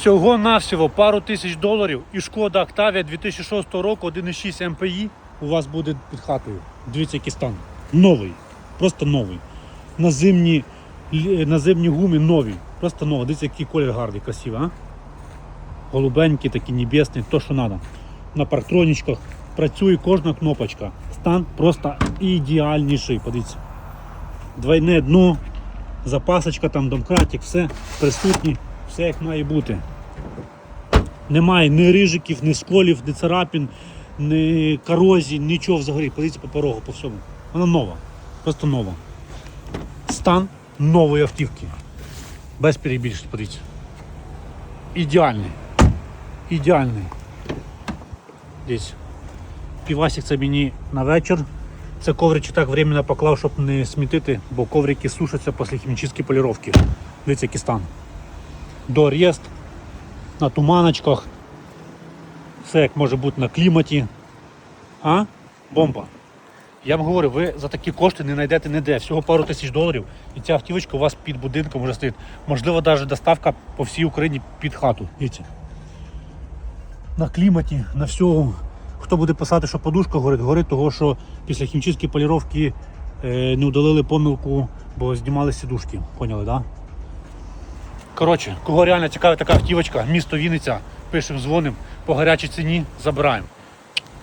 Всього-навсього пару тисяч доларів і шкода Octavia 2006 року 1,6 МПІ у вас буде під хатою. Дивіться, який стан. Новий. Просто новий. На зимні, на зимні гуми нові. Просто новий. Дивіться, який колір гарний, красивий, а? Голубенький, такий небесний, то, що треба. На парктронічках працює кожна кнопочка. Стан просто ідеальніший. Подивіться. Двойне дно, запасочка, там домкратик, все присутні, все як має бути. Немає ні рижиків, ні сколів, ні царапін, ні корозій, нічого взагалі. Подивіться по порогу, по всьому. Вона нова. Просто нова. Стан нової автівки. Без перебільшень, подивіться. Ідеальний. Ідеальний. Дивіться. Півасик це мені на вечір. Це ковричок так временно поклав, щоб не смітити, бо коврики сушаться після хімічної поліровки. Дивіться, який стан. До на туманочках. Все як може бути на кліматі. А? Бомба. Я вам говорю, ви за такі кошти не знайдете ніде. Всього пару тисяч доларів. І ця автівочка у вас під будинком вже стоїть. Можливо, навіть доставка по всій Україні під хату. Дивіться. На кліматі, на всьому. Хто буде писати, що подушка горить, горить того, що після хімчистки поліровки е, не удалили помилку, бо знімали сідушки. Поняли, так? Да? Коротше, кого реально цікавить така автівочка, місто Вінниця, пишемо, дзвонимо, по гарячій ціні забираємо.